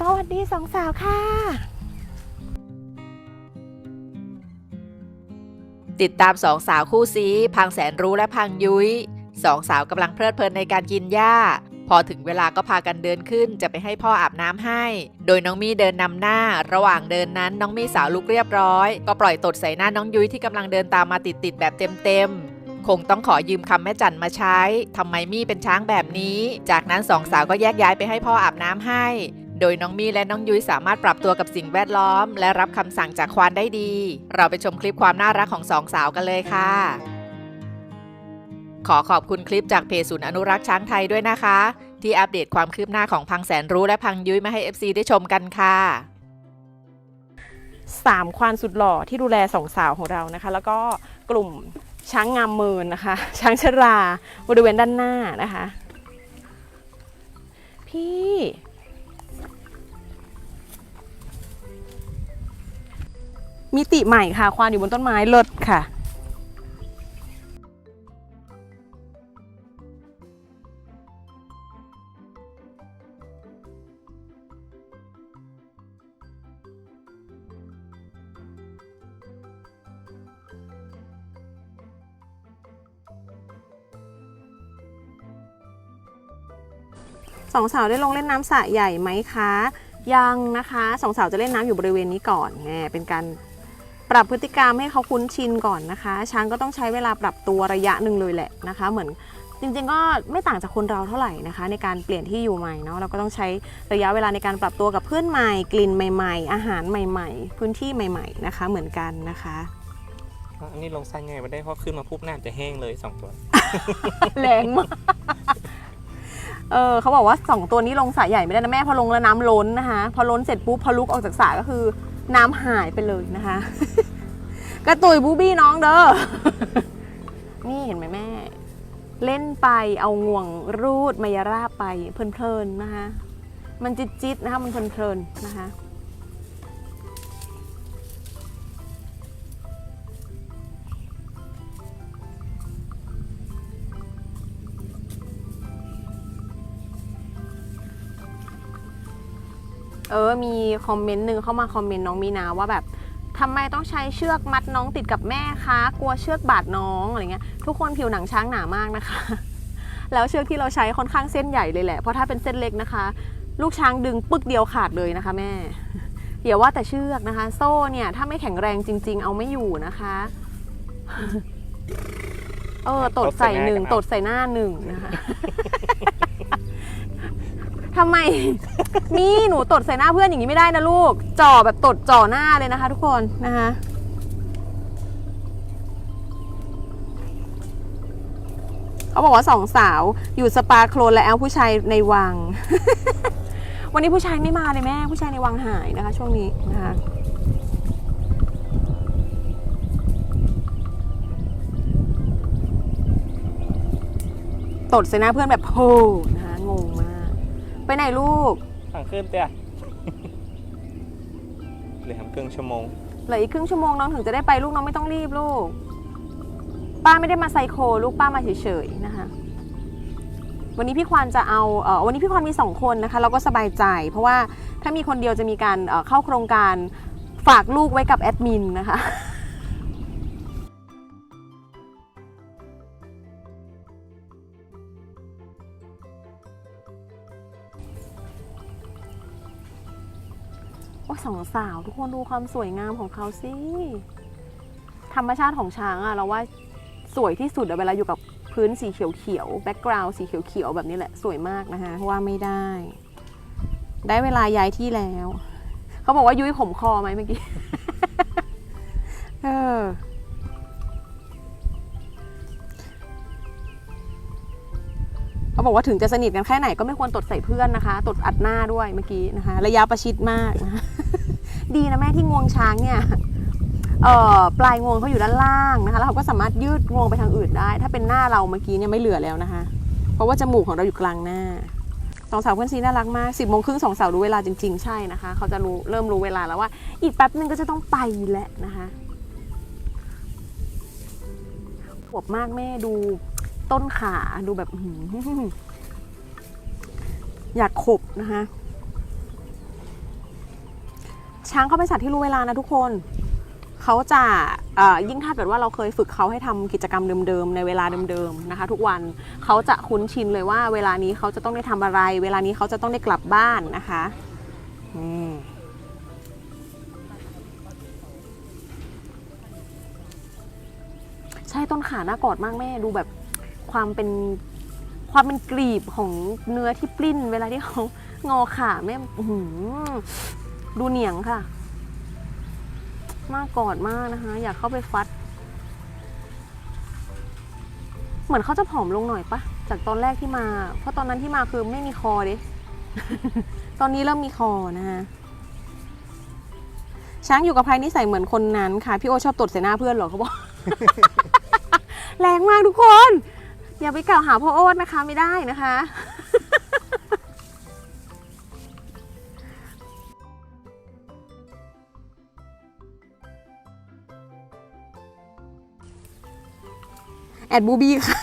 สวัสดีสองสาวค่ะ ติดตามสองสาวคู่ซีพังแสนรู้และพังยุ้ยสองสาวกำลังเพลิดเพลินในการกินหญ้า พอถึงเวลาก็พากันเดินขึ้นจะไปให้พ่ออาบน้ำให้ โดยน้องมี่เดินนำหน้า ระหว่างเดินนั้นน้องมี่สาวลุกเรียบร้อย ก็ปล่อยตดใส่หน้าน้องยุ้ยที่กำลังเดินตามมาติดๆแบบเต็มๆคงต้องขอยืมคำแม่จันมาใช้ ทำไมมี่เป็นช้างแบบนี้ จากนั้นสองสาวก็แยกย้ายไปให้พ่ออาบน้ำให้ โดยน้องมี่และน้องยุ้ยสามารถปรับตัวกับสิ่งแวดล้อม และรับคำสั่งจากควานได้ดี เราไปชมคลิปความน่ารักของสองสาวกันเลยค่ะ ขอขอบคุณคลิปจากเพจศูนย์อนุรักษ์ช้างไทยด้วยนะคะ ที่อัปเดตความคืบหน้าของพังแสนรู้และพังยุ้ยมาให้ FC ได้ชมกันค่ะสามควานสุดหล่อที่ดูแลสองสาวของเรานะคะ แล้วก็กลุ่มช้างงามเมินนะคะ ช้างชราบริเวณด้านหน้านะคะ พี่ มิติใหม่ค่ะควานอยู่บนต้นไม้เลิศค่ะสองสาวได้ลงเล่นน้ำสระใหญ่ไหมคะ ยังนะคะสองสาวจะเล่นน้ำอยู่บริเวณนี้ก่อนแหมเป็นการ ปรับพฤติกรรมให้เขาคุ้นชินก่อนนะคะ ช้างก็ต้องใช้เวลาปรับตัวระยะหนึ่งเลยแหละนะคะ เหมือนจริงๆก็ไม่ต่างจากคนเราเท่าไหร่นะคะ ในการเปลี่ยนที่อยู่ใหม่เนาะเราก็ต้องใช้ระยะเวลาในการปรับตัวกับเพื่อนใหม่ กลิ่นใหม่ ๆ อาหารใหม่ ๆ พื้นที่ใหม่ ๆนะคะ เหมือนกันนะคะอันนี้ลงไส้ไงมาได้เพราะขึ้นมาปุ๊บน้ำจะแห้งเลยสองตัวแรงมากเออเขาบอกว่าสองตัวนี้ลงสระใหญ่ไม่ได้นะแม่พอลงแล้วน้ำล้นนะคะ พอล้นเสร็จปุ๊บพอลุกออกจากสระก็คือ น้ำหายไปเลยนะคะ กระตุยบูบี้น้องเด้อ นี่เห็นไหมแม่ เล่นไปเอางวงรูดมายาราไปเพลินๆนะคะ มันจิตๆนะคะมันเพลินๆนะคะ เออมีคอมเมนต์หนึ่งเข้ามาคอมเมนต์น้องมีนาว่าแบบทำไมต้องใช้เชือกมัดน้องติดกับแม่คะกลัวเชือกบาดน้องอะไรเงี้ยทุกคนผิวหนังช้างหนามากนะคะ แล้วเชือกที่เราใช้ค่อนข้างเส้นใหญ่เลยแหละเพราะถ้าเป็นเส้นเล็กนะคะ ลูกช้างดึงปึกเดียวขาดเลยนะคะ แม่อย่าว่าแต่เชือกนะคะ โซ่เนี่ยถ้าไม่แข็งแรงจริง ๆ เอาไม่อยู่นะคะเออตดใส่หนึ่งตดใส่หน้าหนึ่งนะคะ ทำไม นี่หนูตดใส่หน้าเพื่อนอย่างนี้ไม่ได้นะลูก จ่อแบบตดจ่อหน้าเลยนะคะ ทุกคนนะคะเขาบอกว่าสองสาวอยู่สปาโคลนและแอลผู้ชายในวัง วันนี้ผู้ชายไม่มาเลยแม่ ผู้ชายในวังหายนะคะ ช่วงนี้นะคะตดใส่หน้าเพื่อนแบบโห ไปไหนลูก สั่งขึ้นเตี้ยเหลือทำครึ่งชั่วโมง เหลืออีกครึ่งชั่วโมงน้องถึงจะได้ไปลูกน้องไม่ต้องรีบลูก ป้าไม่ได้มาไซโคลูกป้ามาเฉยๆนะคะ วันนี้พี่ควานจะเอาเออวันนี้พี่ควานมีสองคนนะคะ เราก็สบายใจ เพราะว่าถ้ามีคนเดียวจะมีการเอ่อเข้าโครงการฝากลูกไว้กับแอดมินนะคะ โอ้ยสองสาวทุกคนดูความสวยงามของเขาสิธรรมชาติของช้างอะเราว่าสวยที่สุดอะเวลาอยู่กับพื้นสีเขียวๆแบ็กกราวด์สีเขียวๆแบบนี้แหละสวยมากนะคะว่าไม่ได้ ได้เวลาย้ายที่แล้ว เขาบอกว่ายุ้ยขมคอไหมเมื่อกี้เออเขาบอกว่าถึงจะสนิทกันแค่ไหนก็ไม่ควรตดใส่เพื่อนนะคะ ตดอัดหน้าด้วยเมื่อกี้นะคะ ระยะประชิดมากนะคะ ดีนะแม่ที่งวงช้างเนี่ยเอ่อปลายงวงเขาอยู่ด้านล่างนะคะ แล้วเขาก็สามารถยืดงวงไปทางอื่นได้ ถ้าเป็นหน้าเราเมื่อกี้เนี่ยไม่เหลือแล้วนะคะ เพราะว่าจมูกของเราอยู่กลางหน้าสองสาวเพื่อนซีน่ารักมากสิบโมงครึ่งสองสาวรู้เวลาจริง ๆ ใช่นะคะ เขาจะรู้เริ่มรู้เวลาแล้วว่า อีกแป๊บนึงก็จะต้องไปแล้วนะคะขวบมากแม่ดูต้นขาดูแบบอยากขบนะคะ ช้างเขาเป็นสัตว์ที่รู้เวลานะทุกคนเขาจะยิ่งถ้าเกิดว่าเราเคยฝึกเขาให้ทำกิจกรรมเดิมๆในเวลาเดิมๆนะคะ ทุกวันเขาจะคุ้นชินเลยว่า เวลานี้เขาจะต้องได้ทำอะไร เวลานี้เขาจะต้องได้กลับบ้านนะคะใช่ต้นขาหน้ากอดมากแม่ดูแบบความเป็นความเป็นกลีบของเนื้อที่ปลิ้น เวลาที่เขางอขาแม่ ดูเหนียงค่ะ มากกอดมากนะคะ อยากเข้าไปฟัด เหมือนเขาจะผอมลงหน่อยปะจากตอนแรกที่มา เพราะตอนนั้นที่มาคือไม่มีคอเด้ตอนนี้เริ่มมีคอนะคะช้างอยู่กับใครนิสัยเหมือนคนนั้นค่ะ พี่โอชอบตดใส่หน้าเพื่อนเหรอเขาบอก แรงมากทุกคน อย่าไปกล่าวหาพ่อโอ๊ตนะคะไม่ได้นะคะ ดบูบี้ค่ะ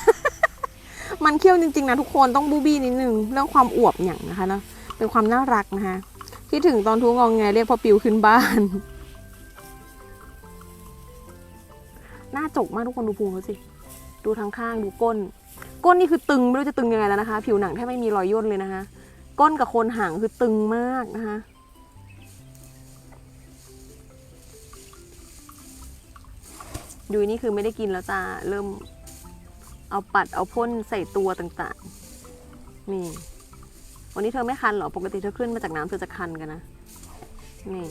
มันเคี้ยวจริงๆนะทุกคนต้องบูบี้นิดนึงเรื่องความอวบอย่างนะคะเนาะเป็นความน่ารักนะคะคิดถึงตอนทูงองแงเรียกพ่อปิวขึ้นบ้านหน้าจกมากทุกคนดูพุงเขาสิ ดูทางข้างดูก้น ก้นนี่คือตึงไม่รู้จะตึงยังไงแล้วนะคะ ผิวหนังแทบไม่มีรอยย่นเลยนะคะ ก้นกับโคนหางคือตึงมากนะคะดูนี่คือไม่ได้กินแล้วจ้าเริ่ม เอาปัดเอาพ่นใส่ตัวต่างๆ นี่ วันนี้เธอไม่คันเหรอ ปกติเธอขึ้นมาจากน้ำเธอจะคันกันนะ นี่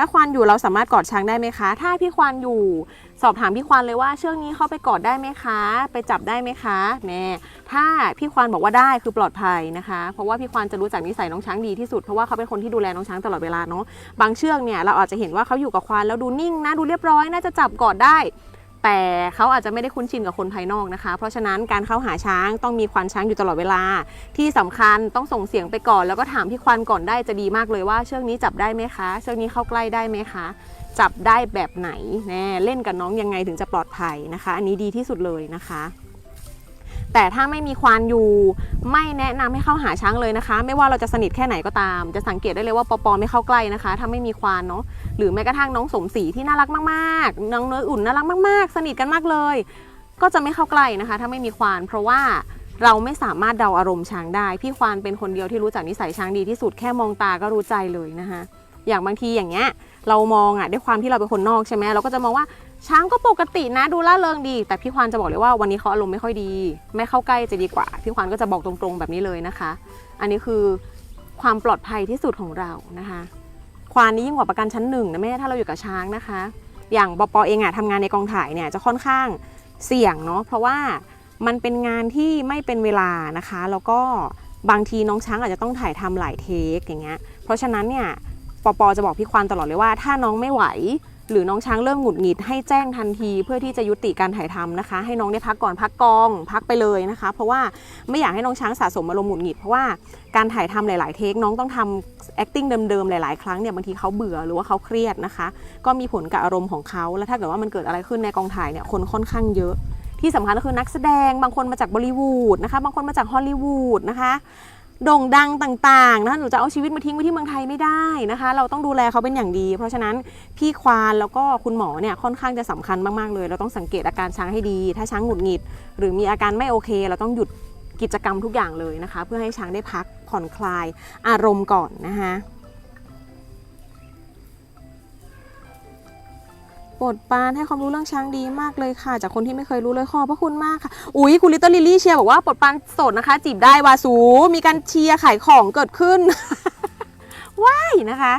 ถ้าควานอยู่เราสามารถกอดช้างได้ไหมคะ ถ้าพี่ควานอยู่สอบถามพี่ควานเลยว่าเชือกนี้เข้าไปกอดได้ไหมคะ ไปจับได้ไหมคะแม่ถ้าพี่ควานบอกว่าได้คือปลอดภัยนะคะ เพราะว่าพี่ควานจะรู้จักนิสัยน้องช้างดีที่สุดเพราะว่าเขาเป็นคนที่ดูแลน้องช้างตลอดเวลาเนาะบางเชือกเนี่ยเราอาจจะเห็นว่าเขาอยู่กับควานแล้วดูนิ่งนะดูเรียบร้อยน่าจะจับกอดได้ แต่เขาอาจจะไม่ได้คุ้นชินกับคนภายนอกนะคะ เพราะฉะนั้นการเข้าหาช้างต้องมีควานช้างอยู่ตลอดเวลา ที่สำคัญต้องส่งเสียงไปก่อน แล้วก็ถามพี่ควานก่อนได้จะดีมากเลยว่าเชือกนี้จับได้ไหมคะ เชือกนี้เข้าใกล้ได้ไหมคะ จับได้แบบไหนแน่เล่นกับน้องยังไงถึงจะปลอดภัยนะคะ อันนี้ดีที่สุดเลยนะคะ แต่ถ้าไม่มีควานอยู่ไม่แนะนำให้เข้าหาช้างเลยนะคะ ไม่ว่าเราจะสนิทแค่ไหนก็ตาม จะสังเกตได้เลยว่าปอปอไม่เข้าใกล้นะคะ ถ้าไม่มีควานเนาะหรือแม้กระทั่งน้องสมศรีที่น่ารักมากๆ น้องเนื้ออุ่นน่ารักมาก ๆ สนิทกันมากเลย ก็จะไม่เข้าใกล้นะคะ ถ้าไม่มีควาน เพราะว่าเราไม่สามารถเดาอารมณ์ช้างได้ พี่ควานเป็นคนเดียวที่รู้จักนิสัยช้างดีที่สุดแค่มองตาก็รู้ใจเลยนะคะอย่างบางทีอย่างเงี้ยเรามองอะด้วยความที่เราเป็นคนนอกใช่ไหมเราก็จะมองว่า ช้างก็ปกตินะดูล่าเริงดี แต่พี่ควานจะบอกเลยว่าวันนี้เขาอารมณ์ไม่ค่อยดี ไม่เข้าใกล้จะดีกว่า พี่ควานก็จะบอกตรงๆแบบนี้เลยนะคะ อันนี้คือความปลอดภัยที่สุดของเรานะคะ ควานนี้ยิ่งกว่าประกันชั้นหนึ่งนะแม่ถ้าเราอยู่กับช้างนะคะ อย่างปอปอเองอะทำงานในกองถ่ายเนี่ยจะค่อนข้างเสี่ยงเนาะเพราะว่ามันเป็นงานที่ไม่เป็นเวลานะคะ แล้วก็บางทีน้องช้างอาจจะต้องถ่ายทำหลายเทคอย่างเงี้ยเพราะฉะนั้นเนี่ยปอปอจะบอกพี่ควานตลอดเลยว่าถ้าน้องไม่ไหว หรือน้องช้างเริ่มหงุดหงิดให้แจ้งทันที เพื่อที่จะยุติการถ่ายทำนะคะ ให้น้องได้พักก่อนพักกอง พักไปเลยนะคะ เพราะว่าไม่อยากให้น้องช้างสะสมอารมณ์หงุดหงิดเพราะว่าการถ่ายทำหลาย ๆ เทคน้องต้องทำ acting เดิม ๆ หลาย ๆ ครั้งเนี่ยบางทีเขาเบื่อหรือว่าเขาเครียดนะคะ ก็มีผลกับอารมณ์ของเขาแล้วถ้าเกิดว่ามันเกิดอะไรขึ้นในกองถ่ายเนี่ยคนค่อนข้างเยอะ ที่สำคัญก็คือนักแสดงบางคนมาจากบอลิวูดนะคะ บางคนมาจากฮอลลีวูดนะคะ โด่งดังต่างๆนะคะหนูจะเอาชีวิตมาทิ้งไว้ที่เมืองไทยไม่ได้นะคะ เราต้องดูแลเขาเป็นอย่างดี เพราะฉะนั้นพี่ควานแล้วก็คุณหมอเนี่ยค่อนข้างจะสำคัญมากๆเลย เราต้องสังเกตอาการช้างให้ดี ถ้าช้างหงุดหงิด หรือมีอาการไม่โอเค เราต้องหยุดกิจกรรมทุกอย่างเลยนะคะ เพื่อให้ช้างได้พักผ่อนคลายอารมณ์ก่อนนะคะ บทปานให้ความรู้เรื่องช้างดีมากเลยค่ะ จากคนที่ไม่เคยรู้เลยขอบพระคุณมากค่ะ อุ๊ยคุณลิตเติ้ลลิลลี่เชียร์บอกว่าปลดปานโสดนะคะ จีบได้วาสูมีการเชียร์ขายของเกิดขึ้น ว้ายนะคะ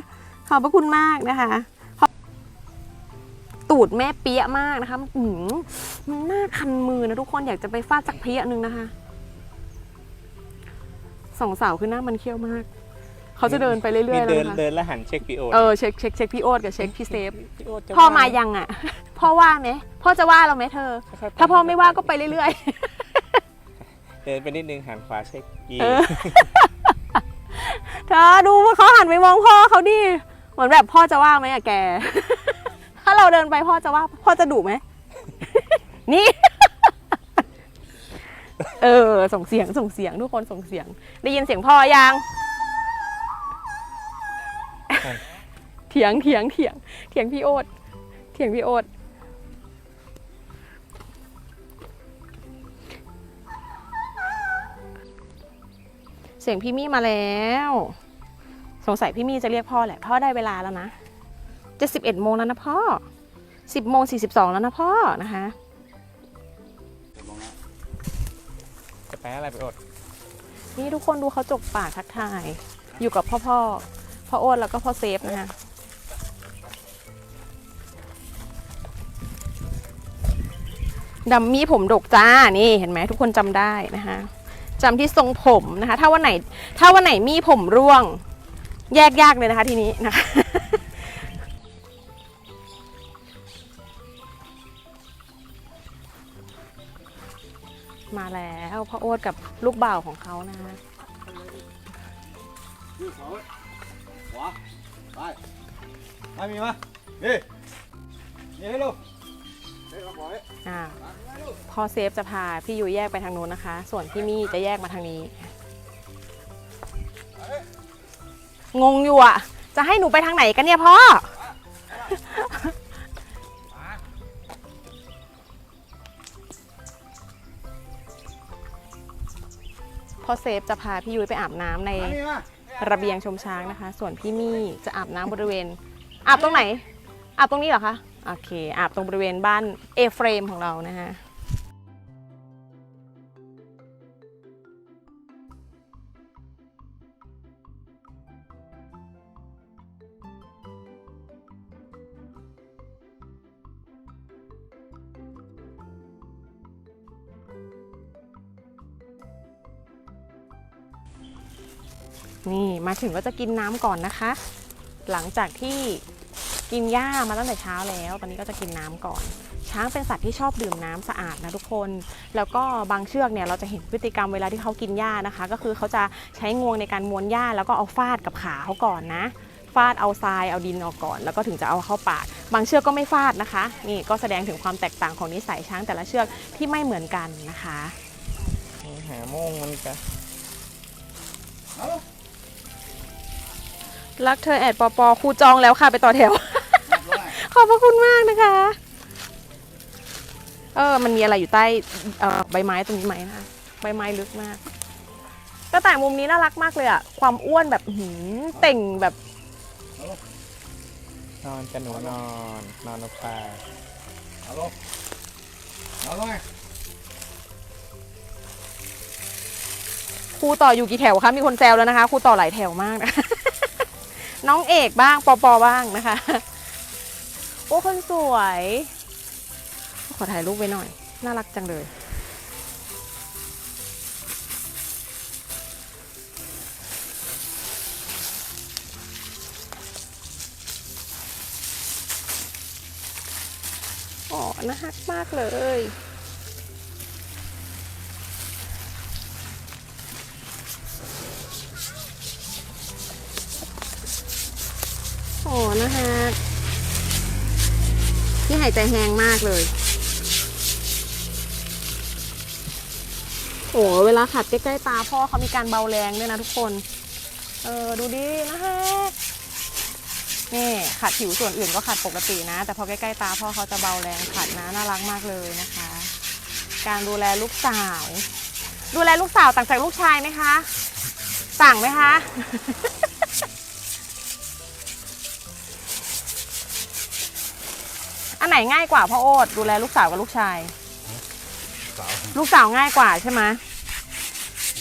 ขอบพระคุณมากนะคะขอบตูดแม่เปี้ยมากนะคะอืมมันน่าคันมือนะทุกคนอยากจะไปฟาดสักเพี้ยนึงนะคะสองสาวคือหน้ามันเขี้ยวมาก เขาจะเดินไปเรื่อยๆแล้วเดินนะคะเดินแล้วหันเช็คพีโอเออเช็คเช็คเช็คพี่โอ๊ตกับเช็คพี่เซฟพี่โอ๊ตจะพ่อว่มายังอะ พ่อว่าไหมพ่อจะว่าเราไหมเธอ ค่อยๆถ้าพ่อไม่ว่าก็ไปเรื่อยเดินไปนิดนึงหันขวาเช็คอีเออๆเธอดูเขาหันไปมองพ่อเขาดิเหมือนแบบพ่อจะว่าไหมอะแก ถ้าเราเดินไปพ่อจะว่าพ่อจะดุไหม นี่ เออส่งเสียงส่งเสียงทุกคนส่งเสียง ได้ยินเสียงพ่อยัง เถียงเถียงเถียงเถียงพี่โอ๊ตเถียงพี่โอ๊ตเสียงพี่มี่มาแล้ว สงสัยพี่มี่จะเรียกพ่อแหละ พ่อได้เวลาแล้วนะ จะสิบเอ็ดโมงแล้วนะพ่อสิบโมงสี่สิบสองแล้วนะพ่อนะคะจะแปลอะไรไปอด นี่ทุกคนดูเขาจกปากทักทาย อยู่กับพ่อพ่อ พ่อโอ๊ตแล้วก็พ่อเซฟนะคะดัมมี่ผมดกจ้า นี่เห็นไหมทุกคนจำได้นะคะจำที่ทรงผมนะคะ ถ้าวันไหน ถ้าวันไหนมีผมร่วง แยกยากเลยนะคะทีนี้นะคะมาแล้วพ่อโอ๊ตกับลูกบ่าวของเขานะคะ วาไปไปมีมานี่นี่ให้ลูกเฮ้ยเอาปล่อยอ่าพ่อเซฟจะพาพี่ยุ้ยแยกไปทางนู้นนะคะ ส่วนพี่มี่จะแยกมาทางนี้งงอยู่อะ จะให้หนูไปทางไหนกันเนี่ยพ่อพ่อเซฟจะพาพี่ยุ้ยไปอาบน้ำใน มานี่มา ระเบียงชมช้างนะคะ ส่วนพี่มี่จะอาบน้ำบริเวณ อาบตรงไหน อาบตรงนี้เหรอคะ โอเค อาบตรงบริเวณบ้านเอเฟรมของเรานะฮะ นี่มาถึงก็จะกินน้ำก่อนนะคะ หลังจากที่กินหญ้ามาตั้งแต่เช้าแล้ว ตอนนี้ก็จะกินน้ำก่อน ช้างเป็นสัตว์ที่ชอบดื่มน้ำสะอาดนะทุกคน แล้วก็บางเชือกเนี่ยเราจะเห็นพฤติกรรมเวลาที่เขากินหญ้านะคะ ก็คือเขาจะใช้งวงในการม้วนหญ้าแล้วก็เอาฟาดกับขาเขาก่อนนะ ฟาดเอาทรายเอาดินออกก่อน แล้วก็ถึงจะเอาเข้าปาก บางเชือกก็ไม่ฟาดนะคะ นี่ก็แสดงถึงความแตกต่างของนิสัยช้างแต่ละเชือกที่ไม่เหมือนกันนะคะ หาโมงมันก็ รักเธอแอดปอปอครูจองแล้วค่ะไปต่อแถว ขอบพระคุณมากนะคะ เออ มันมีอะไรอยู่ใต้เอ่อใบไม้ตรงนี้ไหมนะคะใบไม้ลึกมากกระต่ายมุมนี้น่ารักมากเลยอะความอ้วนแบบหืมเต่งแบบนอนจะหนูนอนนอนนกปลาเอาลงเอาลงไงครูต่ออยู่กี่แถวคะมีคนแซวแล้วนะคะครูต่อหลายแถวมากนะ น้องเอกบ้างปอปอบ้างนะคะ โอ้คนสวย ขอถ่ายรูปไว้หน่อย น่ารักจังเลย อ๋อน่ารักมากเลย โอ้นะฮะที่หายใจแห้งมากเลย โอ้เวลาขัดใกล้ๆตาพ่อเขามีการเบาแรงด้วยนะทุกคน เออดูดินะฮะนี่ขัดผิวส่วนอื่นก็ขัดปกตินะ แต่พอใกล้ๆตาพ่อเขาจะเบาแรงขัดนะน่ารักมากเลยนะคะ การดูแลลูกสาว ดูแลลูกสาวต่างจากลูกชายไหมคะ ต่างไหมคะ อันไหนง่ายกว่าพ่อโอ๊ตดูแลลูกสาวกับลูกชาย สาวลูกสาวง่ายกว่าใช่ไหม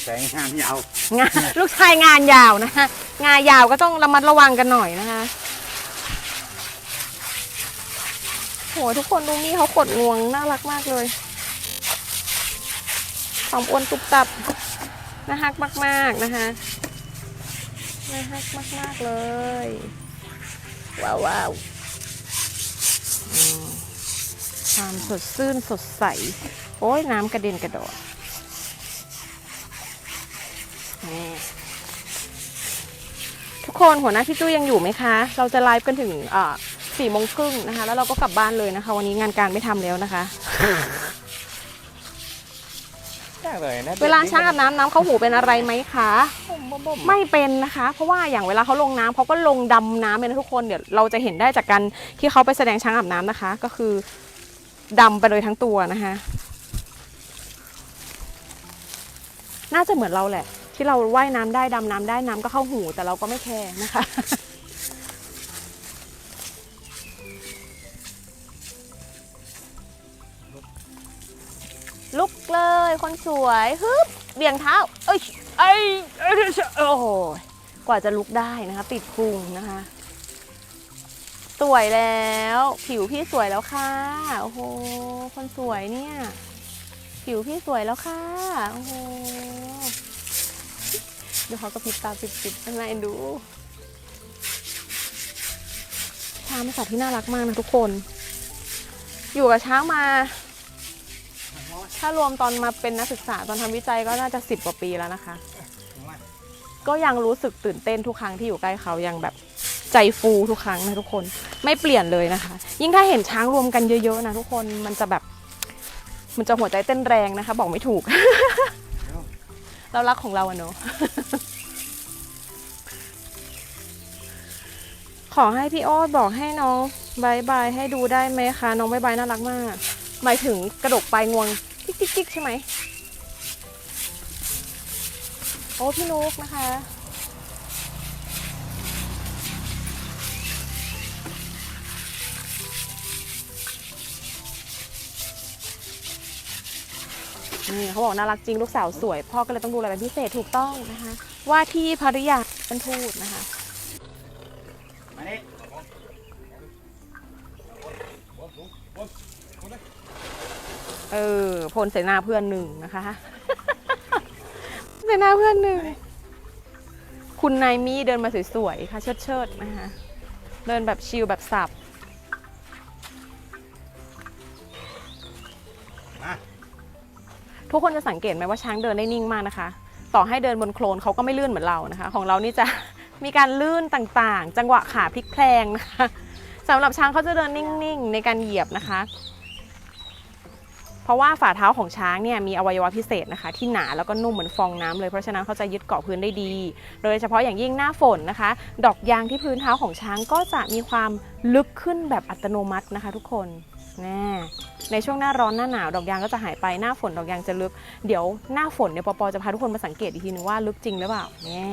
แสงงานยาวงานลูกชายงานยาวนะคะงานยาวก็ต้องระมัดระวังกันหน่อยนะคะโหทุกคนดูนี่เขาขดงวงน่ารักมากเลยความอ้วนตุบตับน่าฮักมากๆนะคะน่าฮักมากๆเลย ว้าวว้าวอืม ความสดชื่นสดใส โอ้ยน้ำกระเด็นกระโดดนี่ทุกคนหัวหน้าพี่จุ้ยยังอยู่ไหมคะ เราจะไลฟ์กันถึงสี่โมงครึ่งนะคะ แล้วเราก็กลับบ้านเลยนะคะ วันนี้งานการไม่ทำแล้วนะคะแต่มากเลยนะเวลาช้างอาบน้ำน้ำเข้าหูเป็นอะไรไหมคะไม่ไม่เป็นนะคะ เพราะว่าอย่างเวลาเขาลงน้ำเขาก็ลงดำน้ำเลยนะทุกคนเดี๋ยวเราจะเห็นได้จากการที่เขาไปแสดงช้างอาบน้ำนะคะ ก็คือ ดำไปเลยทั้งตัวนะคะน่าจะเหมือนเราแหละ ที่เราว่ายน้ำได้ดำน้ำได้น้ำก็เข้าหูแต่เราก็ไม่แคร์นะคะลุกเลยคนสวยฮึบเบี่ยงเท้า เอ้ยเอ้ยเอ้ยโอ้โหกว่าจะลุกได้นะคะ ติดพุงนะคะ สวยแล้ว ผิวพี่สวยแล้วค่ะ โอ้โห คนสวยเนี่ย ผิวพี่สวยแล้วค่ะ โอ้โหเดี๋ยวเขาก็พริบตาปิดๆข้างในดูช้างเป็นสัตว์ที่น่ารักมากนะทุกคน อยู่กับช้างมา ถ้ารวมตอนมาเป็นนักศึกษาตอนทำวิจัยก็น่าจะสิบกว่าปีแล้วนะคะ ก็ยังรู้สึกตื่นเต้นทุกครั้งที่อยู่ใกล้เขายังแบบ ใจฟูทุกครั้งนะทุกคนไม่เปลี่ยนเลยนะคะ ยิ่งถ้าเห็นช้างรวมกันเยอะๆนะทุกคนมันจะแบบมันจะหัวใจเต้นแรงนะคะ บอกไม่ถูก เรารักของเราอะเนาะขอให้พี่อ๊ตบอกให้น้องบายบายให้ดูได้ไหมคะน้องบายบายน่ารักมาก หมายถึงกระดกปลายงวงจิ๊กจิ๊กจิ๊กใช่ไหมโอ้พี่นุกนะคะ นี่เขาบอกน่ารักจริงลูกสาวสวย พ่อก็เลยต้องดูแลเป็นพิเศษถูกต้องนะคะ ว่าที่ภริยาเป็นทูตนะคะมานี่เออพลเสนาเพื่อนหนึ่งนะคะเสนาเพื่อนหนึ่ง คุณนายมีเดินมาสวยๆค่ะเชิดๆนะคะ เดินแบบชิลแบบสับ ทุกคนจะสังเกตไหมว่าช้างเดินได้นิ่งมากนะคะ ต่อให้เดินบนโคลนเขาก็ไม่ลื่นเหมือนเรานะคะ ของเรานี่จะมีการลื่นต่างๆ จังหวะขาพลิกแพลงนะคะสำหรับช้างเขาจะเดินนิ่งๆ ในการเหยียบนะคะ เพราะว่าฝ่าเท้าของช้างเนี่ยมีอวัยวะพิเศษนะคะ ที่หนาแล้วก็นุ่มเหมือนฟองน้ำเลยเพราะฉะนั้นเขาจะยึดเกาะพื้นได้ดี โดยเฉพาะอย่างยิ่งหน้าฝนนะคะ ดอกยางที่พื้นเท้าของช้างก็จะมีความลึกขึ้นแบบอัตโนมัตินะคะ ทุกคน แน่ในช่วงหน้าร้อนหน้าหนาวดอกยางก็จะหายไปหน้าฝนดอกยางจะลึก เดี๋ยวหน้าฝนเนี่ยปอปอจะพาทุกคนมาสังเกตอีกทีนึงว่าลึกจริงหรือเปล่าแน่